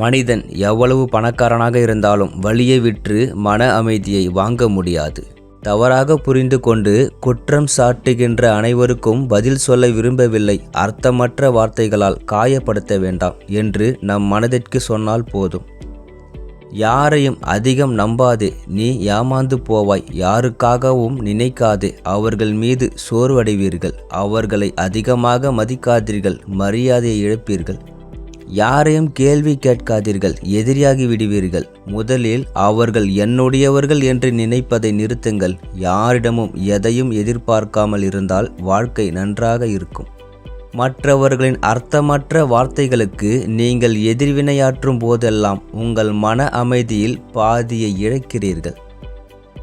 மனிதன் எவ்வளவு பணக்காரனாக இருந்தாலும் வழியை விற்று மன அமைதியை வாங்க முடியாது. தவறாக புரிந்து கொண்டு குற்றம் சாட்டுகின்ற அனைவருக்கும் பதில் சொல்ல விரும்பவில்லை. அர்த்தமற்ற வார்த்தைகளால் காயப்படுத்த வேண்டாம் என்று நம் மனதிற்கு சொன்னால் போதும். யாரையும் அதிகம் நம்பாதே நீ ஏமாந்து போவாய். யாருக்காகவும் நினைக்காதே அவர்கள் மீது சோர்வடைவீர்கள். அவர்களை அதிகமாக மதிக்காதீர்கள் மரியாதையை இழப்பீர்கள். யாரையும் கேள்வி கேட்காதீர்கள் எதிரியாகி விடுவீர்கள். முதலில் அவர்கள் என்னுடையவர்கள் என்று நினைப்பதை நிறுத்துங்கள். யாரிடமும் எதையும் எதிர்பார்க்காமல் இருந்தால் வாழ்க்கை நன்றாக இருக்கும். மற்றவர்களின் அர்த்தமற்ற வார்த்தைகளுக்கு நீங்கள் எதிர்வினையாற்றும் போதெல்லாம் உங்கள் மன அமைதியில் பாதியை இழக்கிறீர்கள்.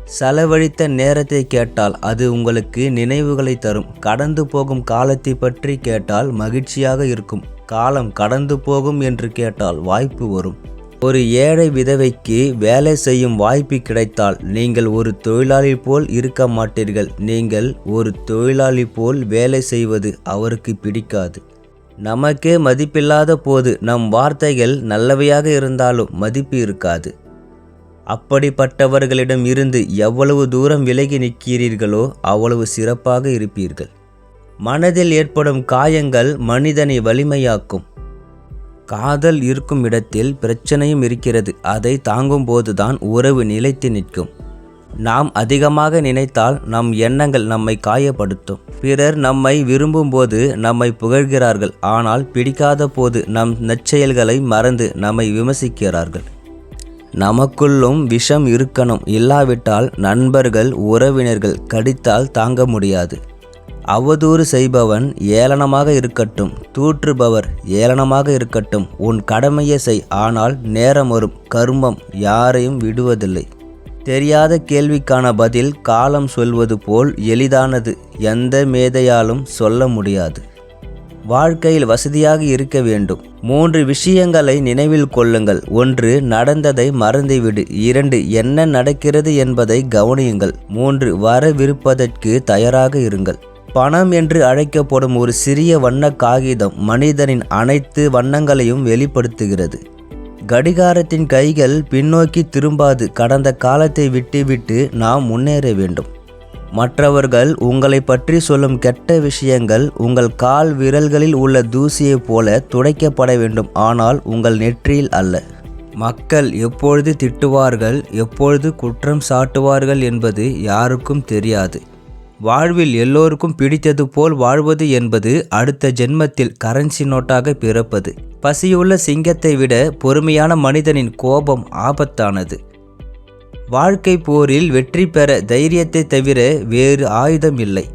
செலவழித்த நேரத்தை கேட்டால் அது உங்களுக்கு நினைவுகளை தரும். கடந்து போகும் காலத்தை பற்றி கேட்டால் மகிழ்ச்சியாக இருக்கும். காலம் கடந்து போகும் என்று கேட்டால் வாய்ப்பு வரும். ஒரு ஏழை விதவைக்கு வேலை செய்யும் வாய்ப்பு கிடைத்தால் நீங்கள் ஒரு தொழிலாளி போல் இருக்க மாட்டீர்கள். நீங்கள் ஒரு தொழிலாளி போல் வேலை செய்வது அவருக்கு பிடிக்காது. நமக்கே மதிப்பில்லாத போது நம் வார்த்தைகள் நல்லவையாக இருந்தாலும் மதிப்பு இருக்காது. அப்படிப்பட்டவர்களிடம் இருந்து எவ்வளவு தூரம் விலகி நிற்கிறீர்களோ அவ்வளவு சிறப்பாக இருப்பீர்கள். மனதில் ஏற்படும் காயங்கள் மனிதனை வலிமையாக்கும். காதல் இருக்கும் இடத்தில் பிரச்சனையும் இருக்கிறது. அதை தாங்கும் போதுதான் உறவு நிலைத்து நிற்கும். நாம் அதிகமாக நினைத்தால் நம் எண்ணங்கள் நம்மை காயப்படுத்தும். பிறர் நம்மை விரும்பும்போது நம்மை புகழ்கிறார்கள். ஆனால் பிடிக்காத போது நம் நற்செயல்களை மறந்து நம்மை விமர்சிக்கிறார்கள். நமக்குள்ளும் விஷம் இருக்கணும். இல்லாவிட்டால் நண்பர்கள் உறவினர்கள் கடித்தால் தாங்க முடியாது. அவதூறு செய்பவன் ஏளனமாக இருக்கட்டும் தூற்றுபவர் ஏளனமாக இருக்கட்டும். உன் கடமையை செய் ஆனால் நேரம் வரும் கர்மம் யாரையும் விடுவதில்லை. தெரியாத கேள்விக்கான பதில் காலம் சொல்வது போல் எளிதானது எந்த மேதையாலும் சொல்ல முடியாது. வாழ்க்கையில் வசதியாக இருக்க வேண்டும். மூன்று விஷயங்களை நினைவில் கொள்ளுங்கள். ஒன்று நடந்ததை மறந்துவிடு. இரண்டு என்ன நடக்கிறது என்பதை கவனியுங்கள். மூன்று வரவிருப்பதற்கு தயாராக இருங்கள். பணம் என்று அழைக்கப்படும் ஒரு சிறிய வண்ண காகிதம் மனிதனின் அனைத்து வண்ணங்களையும் வெளிப்படுத்துகிறது. கடிகாரத்தின் கைகள் பின்னோக்கி திரும்பாது கடந்த காலத்தை விட்டுவிட்டு நாம் முன்னேற வேண்டும். மற்றவர்கள் உங்களை பற்றி சொல்லும் கெட்ட விஷயங்கள் உங்கள் கால் விரல்களில் உள்ள தூசியைப் போல துடைக்கப்பட வேண்டும் ஆனால் உங்கள் நெற்றியில் அல்ல. மக்கள் எப்பொழுது திட்டுவார்கள் எப்பொழுது குற்றம் சாட்டுவார்கள் என்பது யாருக்கும் தெரியாது. வாழ்வில் எல்லோருக்கும் பிடித்தது போல் வாழ்வது என்பது அடுத்த ஜென்மத்தில் கரன்சி நோட்டாக பிறப்பது. பசியுள்ள சிங்கத்தை விட பொறுமையான மனிதனின் கோபம் ஆபத்தானது. வாழ்க்கை போரில் வெற்றி பெற தைரியத்தை தவிர வேறு ஆயுதம் இல்லை.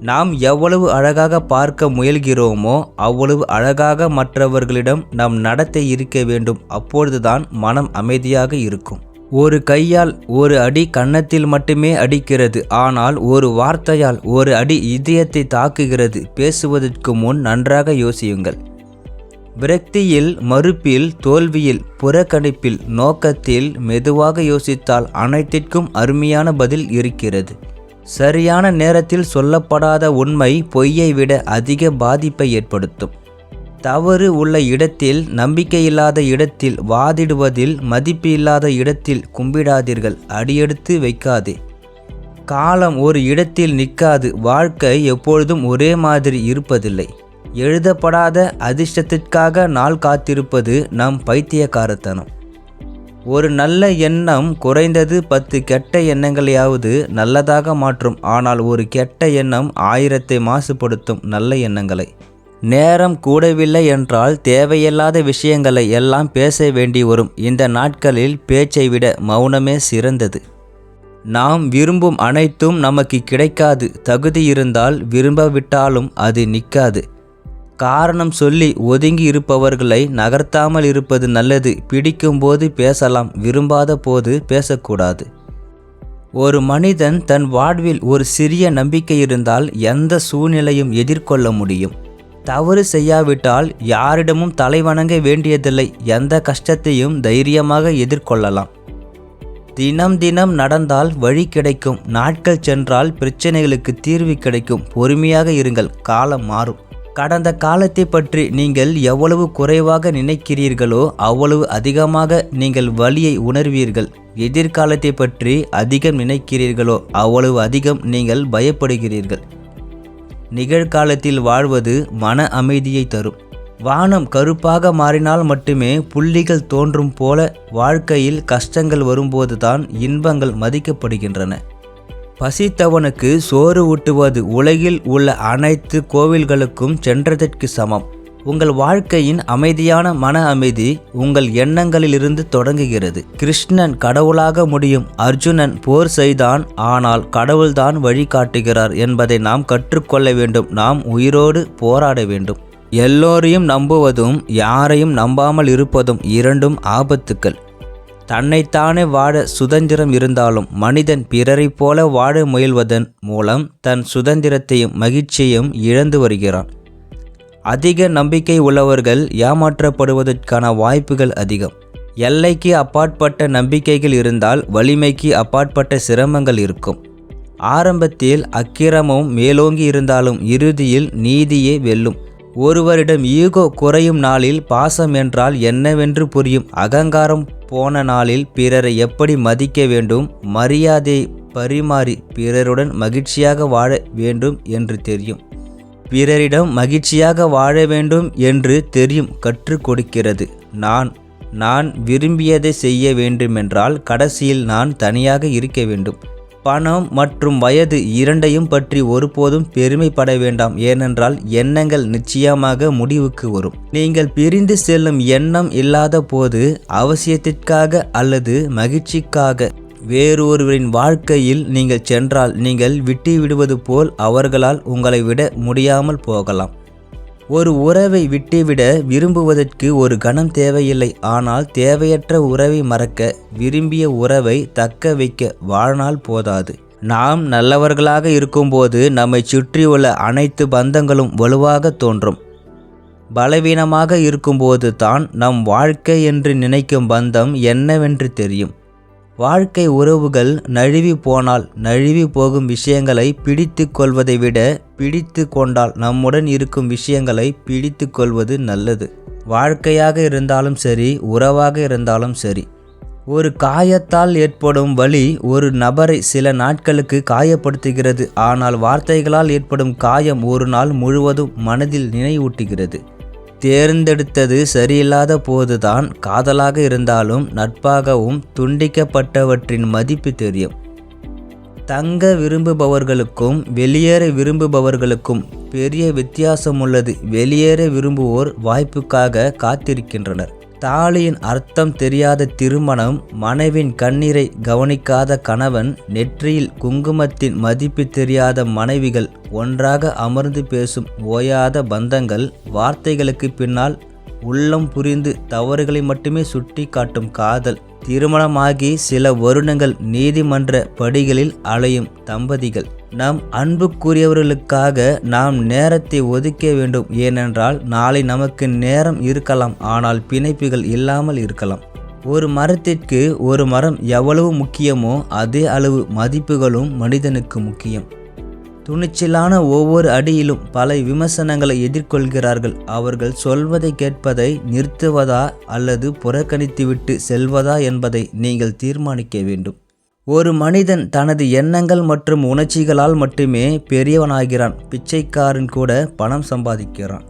நாம் எவ்வளவு அழகாக பார்க்க முயல்கிறோமோ அவ்வளவு அழகாக மற்றவர்களிடம் நம் நடத்தை இருக்க வேண்டும். அப்பொழுதுதான் மனம் அமைதியாக இருக்கும். ஒரு கையால் ஒரு அடி கன்னத்தில் மட்டுமே அடிக்கிறது. ஆனால் ஒரு வார்த்தையால் ஒரு அடி இதயத்தை தாக்குகிறது. பேசுவதற்கு முன் நன்றாக யோசியுங்கள். விரக்தியில் மறுப்பில் தோல்வியில் புறக்கணிப்பில் நோக்கத்தில் மெதுவாக யோசித்தால் அனைத்திற்கும் அருமையான பதில் இருக்கிறது. சரியான நேரத்தில் சொல்லப்படாத உண்மை பொய்யை விட அதிக பாதிப்பை ஏற்படுத்தும். தவறு உள்ள இடத்தில் நம்பிக்கையில்லாத இடத்தில் வாதிடுவதில் மதிப்பு இல்லாத இடத்தில் கும்பிடாதீர்கள் அடியெடுத்து வைக்காதே. காலம் ஒரு இடத்தில் நிற்காது வாழ்க்கை எப்பொழுதும் ஒரே மாதிரி இருப்பதில்லை. எழுதப்படாத அதிர்ஷ்டத்திற்காக நாள் காத்திருப்பது நம் பைத்தியக்காரத்தனம். ஒரு நல்ல எண்ணம் குறைந்தது பத்து கெட்ட எண்ணங்களையாவது நல்லதாக மாற்றும் ஆனால் ஒரு கெட்ட எண்ணம் ஆயிரத்தை மாசுபடுத்தும் நல்ல எண்ணங்களை. நேரம் கூடவில்லை என்றால் தேவையில்லாத விஷயங்களை எல்லாம் பேச வேண்டி வரும். இந்த நாட்களில் பேச்சை விட மௌனமே சிறந்தது. நாம் விரும்பும் அனைத்தும் நமக்கு கிடைக்காது. தகுதி இருந்தால் விரும்பவிட்டாலும் அது நிற்காது. காரணம் சொல்லி ஒதுங்கி இருப்பவர்களை நகர்த்தாமல் இருப்பது நல்லது. பிடிக்கும்போது பேசலாம் விரும்பாத போது பேசக்கூடாது. ஒரு மனிதன் தன் வாழ்வில் ஒரு சிறிய நம்பிக்கை இருந்தால் எந்த சூழ்நிலையும் எதிர்கொள்ள முடியும். தவறு செய்யாவிட்டால் யாரிடமும் தலைவணங்க வேண்டியதில்லை. எந்த கஷ்டத்தையும் தைரியமாக எதிர்கொள்ளலாம். தினம் தினம் நடந்தால் வழி கிடைக்கும். நாட்கள் சென்றால் பிரச்சனைகளுக்கு தீர்வு கிடைக்கும். பொறுமையாக இருங்கள். காலம் மாறும். கடந்த காலத்தை பற்றி நீங்கள் எவ்வளவு குறைவாக நினைக்கிறீர்களோ அவ்வளவு அதிகமாக நீங்கள் வழியை உணர்வீர்கள். எதிர்காலத்தை பற்றி அதிகம் நினைக்கிறீர்களோ அவ்வளவு அதிகம் நீங்கள் பயப்படுகிறீர்கள். நிகழ்காலத்தில் வாழ்வது மன அமைதியை தரும். வானம் கருப்பாக மாறினால் மட்டுமே புள்ளிகள் தோன்றும் போல வாழ்க்கையில் கஷ்டங்கள் வரும்போதுதான் இன்பங்கள் மதிக்கப்படுகின்றன. பசித்தவனுக்கு சோறு ஊட்டுவது உலகில் உள்ள அனைத்து கோவில்களுக்கும் சென்றதற்கு சமம். உங்கள் வாழ்க்கையின் அமைதியான மன அமைதி உங்கள் எண்ணங்களிலிருந்து தொடங்குகிறது. கிருஷ்ணன் கடவுளாக முடியும். அர்ஜுனன் போர் செய்தான். ஆனால் கடவுள்தான் வழிகாட்டுகிறார் என்பதை நாம் கற்றுக்கொள்ள வேண்டும். நாம் உயிரோடு போராட வேண்டும். எல்லோரையும் நம்புவதும் யாரையும் நம்பாமல் இருப்பதும் இரண்டும் ஆபத்துக்கள். தன்னைத்தானே வாழ சுதந்திரம் இருந்தாலும் மனிதன் பிறரைப் போல வாழ முயல்வதன் மூலம் தன் சுதந்திரத்தையும் மகிழ்ச்சியையும் இழந்து வருகிறான். அதிக நம்பிக்கை உள்ளவர்கள் ஏமாற்றப்படுவதற்கான வாய்ப்புகள் அதிகம். எல்லைக்கு அப்பாற்பட்ட நம்பிக்கைகள் இருந்தால் வலிமைக்கு அப்பாற்பட்ட சிரமங்கள் இருக்கும். ஆரம்பத்தில் அக்கிரமம் மேலோங்கி இருந்தாலும் இறுதியில் நீதியே வெல்லும். ஒருவரிடம் ஈகோ குறையும் நாளில் பாசம் என்றால் என்னவென்று புரியும். அகங்காரம் போன நாளில் பிறரை எப்படி மதிக்க வேண்டும்? மரியாதை பரிமாறி பிறருடன் மகிழ்ச்சியாக வாழ வேண்டும் என்று தெரியும். பிறரிடம் மகிழ்ச்சியாக வாழ வேண்டும் என்று தெரியும் கற்றுக் கொடுக்கிறது. நான் நான் விரும்பியதை செய்ய வேண்டுமென்றால் கடைசியில் நான் தனியாக இருக்க வேண்டும். பணம் மற்றும் வயது இரண்டையும் பற்றி ஒருபோதும் பெருமைப்பட வேண்டாம். ஏனென்றால் எண்ணங்கள் நிச்சயமாக முடிவுக்கு வரும். நீங்கள் பிரிந்து செல்லும் எண்ணம் இல்லாத போது அவசியத்திற்காக அல்லது மகிழ்ச்சிக்காக வேறொருவரின் வாழ்க்கையில் நீங்கள் சென்றால் நீங்கள் விட்டு விடுவது போல் அவர்களால் உங்களை விட முடியாமல் போகலாம். ஒரு உறவை விட்டுவிட விரும்புவதற்கு ஒரு கணம் தேவையில்லை. ஆனால் தேவையற்ற உறவை மறக்க விரும்பிய உறவை தக்க வைக்க வாழ்நாள் போதாது. நாம் நல்லவர்களாக இருக்கும்போது நம்மை சுற்றியுள்ள அனைத்து பந்தங்களும் வலுவாக தோன்றும். பலவீனமாக இருக்கும்போது தான் நம் வாழ்க்கை என்று நினைக்கும் பந்தம் என்னவென்று தெரியும். வாழ்க்கை உறவுகள் நழுவி போனால் நழுவி போகும் விஷயங்களை பிடித்து கொள்வதை விட பிடித்து கொண்டால் நம்முடன் இருக்கும் விஷயங்களை பிடித்து கொள்வது நல்லது. வாழ்க்கையாக இருந்தாலும் சரி உறவாக இருந்தாலும் சரி. ஒரு காயத்தால் ஏற்படும் வலி ஒரு நபரை சில நாட்களுக்கு காயப்படுத்துகிறது. ஆனால் வார்த்தைகளால் ஏற்படும் காயம் ஒரு நாள் முழுவதும் மனதில் நினைவூட்டுகிறது. தேர்ந்தெடுத்தது சரியில்லாத போதுதான் காதலாக இருந்தாலும் நட்பாகவும் துண்டிக்கப்பட்டவற்றின் மதிப்பு தெரியும். தங்க விரும்புபவர்களுக்கும் வெளியேற விரும்புபவர்களுக்கும் பெரிய வித்தியாசம் உள்ளது வெளியேற விரும்புவோர் வாய்ப்புக்காக காத்திருக்கின்றனர். தாலியின் அர்த்தம் தெரியாத திருமணம் மனைவின் கண்ணீரை கவனிக்காத கணவன் நெற்றியில் குங்குமத்தின் மதிப்பு தெரியாத மனைவிகள் ஒன்றாக அமர்ந்து பேசும் ஓயாத பந்தங்கள் வார்த்தைகளுக்கு பின்னால் உள்ளம் புரிந்து தவறுகளை மட்டுமே சுட்டி காட்டும் காதல். திருமணமாகி சில வருடங்கள் நீதிமன்ற படிகளில் அலையும் தம்பதிகள். நம் அன்புக்குரியவர்களுக்காக நாம் நேரத்தை ஒதுக்க வேண்டும். ஏனென்றால் நாளை நமக்கு நேரம் இருக்கலாம் ஆனால் பிணைப்புகள் இல்லாமல் இருக்கலாம். ஒரு மரத்திற்கு ஒரு மரம் எவ்வளவு முக்கியமோ அதே அளவு மதிப்புகளும் மனிதனுக்கு முக்கியம். துணிச்சலான ஒவ்வொரு அடியிலும் பல விமர்சனங்களை எதிர்கொள்கிறார்கள். அவர்கள் சொல்வதை கேட்பதை நிறுத்துவதா அல்லது புறக்கணித்துவிட்டு செல்வதா என்பதை நீங்கள் தீர்மானிக்க வேண்டும். ஒரு மனிதன் தனது எண்ணங்கள் மற்றும் உணர்ச்சிகளால் மட்டுமே பெரியவனாகிறான். பிச்சைக்காரன் கூட பணம் சம்பாதிக்கிறான்.